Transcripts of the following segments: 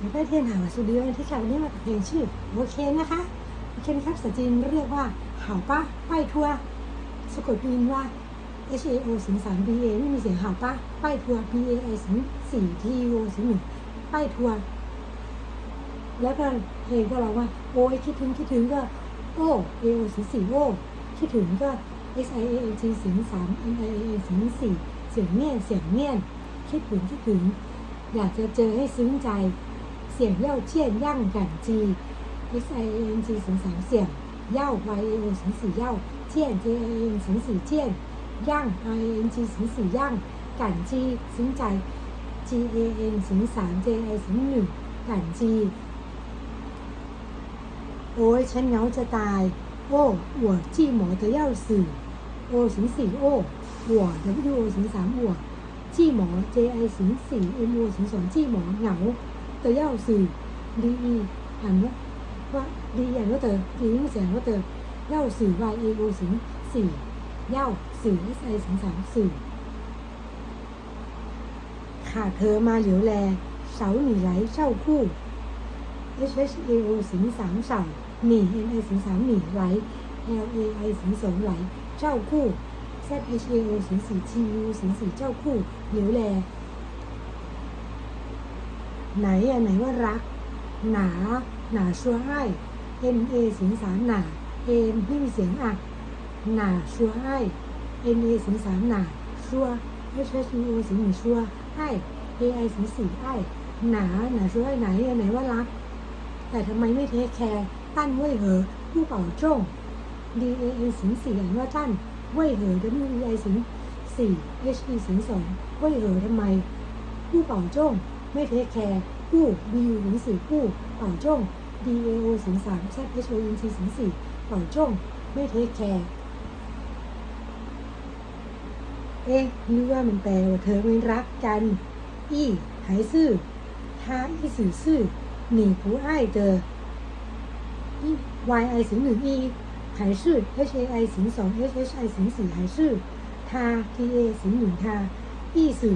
เดี๋ยวไปเทียนหาวัสดุที่ค่ะวันนี้มากับเพลงชื่อโอเคนะคะโอเคนะครับภาษาจีนเรียกว่าหาป้าป้ายทัวสะกดพิมพ์ว่า H A O สิงสาม B A ไม่มีเสียงหาป้าป้ายทัว B A I สิงสี่ T U O สิงหนึ่งป้ายทัวแล้วก็เพลงก็ร้องว่าโอ้ยคิดถึงคิดถึงก็โอ้ A O สิงสี่โอ้คิดถึงก็ S I A N G สิงสาม M I A N สิงสี่เสียงเมี่ยนเสียงเมี่ยนคิดถึงคิดถึง อยากจะเจอให้ซึ้งใจ สียงเย่าเชี่ยนย่างกันจีเอสไอเอ็นจีสีงสามเสียงเย่าไวเอ็นสีงสี่เย่าเชี่ยนเจเอ็นสีงสี่เชี่ยนย่างไอเอ็นจีสีงสี่ย่างกันจีสิงใจ G A N เสิงสาม J I เสิงหนึ่งกันจีโอ้ยฉันเหงาจะตายโอ้หัวจี้หมอเตย่าสื่อโอ้สิงสี่โอ้หัว W เสิงสามหัวจี้หมอ J I เสิงสี่ M O เสิงสองจี้หมอเหงา ว่า D อ่านว่าเตอ D ไม่เสียงว่าเตอ要死 Y A O สิงสี่เย่าสื่อ S I สิงสามสื่อขาดเธอมาเหลียวแลเสาหนีไหลเช่าคู่ H H A O สิงสามเสาหนี N I สิงสามหนีไหล L A I สิงสองไหลเจ้าคู่ Z H A O สิงสี่ T U สิงสี่เจ้าคู่เหลียวแล ไหนอะไหนว่ารัก หนา หนาชัวให้ N A สิงสามหนา A ไม่มีเสียงอะหนาชัวให้ N A สิงสามหนาชัว H H U O สิงหนึ่งชัวให้ A I สิงสี่ไอ้หนาหนาชัวให้ไหนอะไหนว่ารัก แต่ทำไมไม่เทคแคร์ตั้นเว่ยเหอผู้เป่าจ้ง D A N สิงสี่อ่านว่าตั้นเว่ยเหอ W E I สิงสี่ H E สิงสองเว่ยเหอทำไม ผู้เป่าจ้ง ไม่เทคแคร์กู้บีหรือสี่กู้ป่าจ้อง DAO ศูนย์สามแซดเอชโออินทีศูนสี่ป่าจ้อง ไม่เทคแคร์เอ๊ะนึกว่ามันแปลว่าเธอไม่รักกัน อีหายซื่อท้าอีสื่อซื่อหนีผู้อ้ายเจอ y i สิงหนึ่ง e หายชื่อ h a i สิงสอง h h i สิงสี่หายชื่อทา t a สิงหนึ่งทาอีสื่อ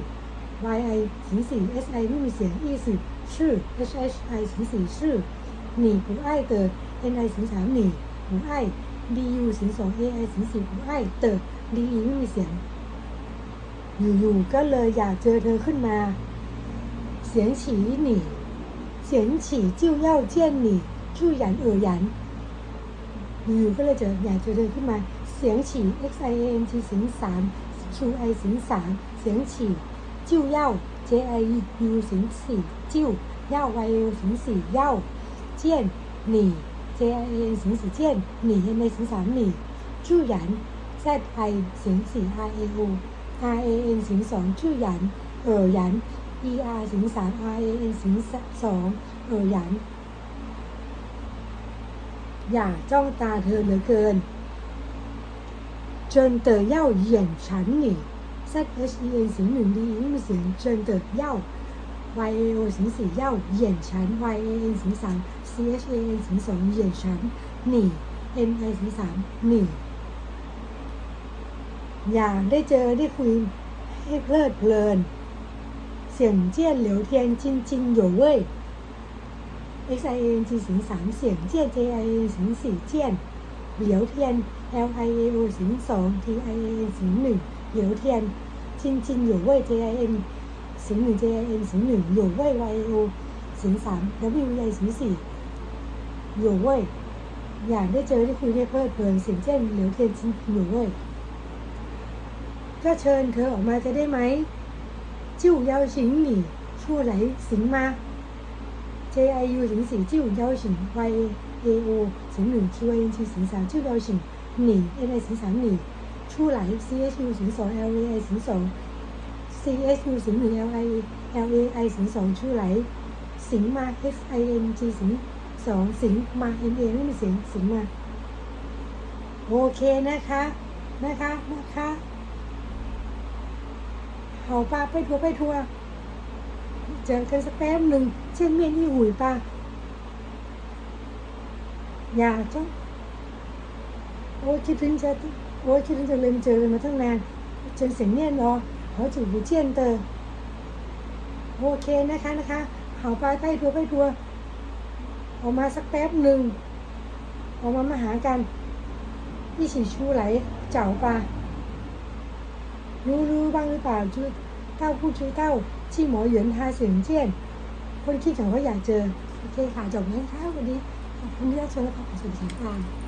YI ถึง4 SI ไม่มีเสียง E 10ชื่อ HHI ถึง4ชื่อหนีผูไอเตอร์ NI ถึง3หนีผูไอ DU ถึง2 AI ถึง4ผูไอเตอร์ DE ไม่มีเสียง อยู่ๆก็เลยอยากเจอเธอขึ้นมา เสียงฉีหนีเสียงฉีจิ้วเย่าเจี้ยนหอยู่ก็เลยเจออยากเจอเธอขึ้นมา เสียงฉี XIANT ถึง3 QI ถึง3เสียงฉี่ จิ้วเย่า J I U สิงสี่จิ้วย่า Y L สิงสี่ย่เจียนหนี่ J I N สิงสี่เจียนหนี่ในสิงสามหนีชื่อยัน Z I สิงสี่ R A O R A N สิงสองชื่อยัน เออหยัน E R สิงสาม R A N สิงสองเออหยัน อย่าจ้องตาเธอเหลือเกินจนเตอยาเหยียนฉัน ง D ไม่มีเสียง真的要 Y A O 型สี่要眼馋 Y A N 型สาม C H A N 型สอง眼馋你 N I 型สาม你อยากได้เจอได้คุยให้เพลิดเพลิน เสียงเจี้ยนเหลียวเทียนจินจิน有味 X I A N G 型สามเสียงเจี้ยน J I A N 型สี่เจี้ยนเหลียวเทียน L I A O 型สอง T I A N 型หนึ่ง เหลียวเทียนจินจิน有味 J I N 型หนึ่ง J I N 型หนึ่ง有味 Y A O 型สาม W E I 型สี่有味อยากได้เจอได้คุยได้เพลิดเพลินเสียงเจี้ยนเหลียวเทียนจิน有味ก็เชิญเธอออกมาจะได้ไหม就邀请你出来行吗 J I U 型สี่就邀请 Y A O 型หนึ่ง Q I N G 型สาม就邀请你 N I 型สาม ชู่หล CSU ศูนสอง LVI ศูนสอง CSU ศูนหนึ่ง LI LVI ศูนย์สองชู่หลสิงมา FING ศูนย์สองสิงมา NA ไม่มีเสียงสิงมา โอเคนะคะ นะคะนะคะเขาปลาไปทัวไปทัวเจอกันสักแป๊บนึงเช่นเมียนี่หุยปลาอยาจ้ะโอ้คิดถึงจะ โอ้ยคิดถึงจะเลยไม่เจอกันมาตั้งนานเจอเสียงเนียนเหรอ好久不见的โอเคนะคะนะคะ好 好吧ใกล้ตัวใกล้ตัว ออกมาสักแป๊บหนึ่ง ออกมามาหากัน一起出来找吧รู้รู้บ้างหรือเปล่า知道不知道寂寞缘他想见คนคิดถึงเขาอยากเจอ โอเคค่ะจบแล้วค่ะวันนี้ ขอบคุณที่รับชมและขอบคุณสวัสดีค่ะ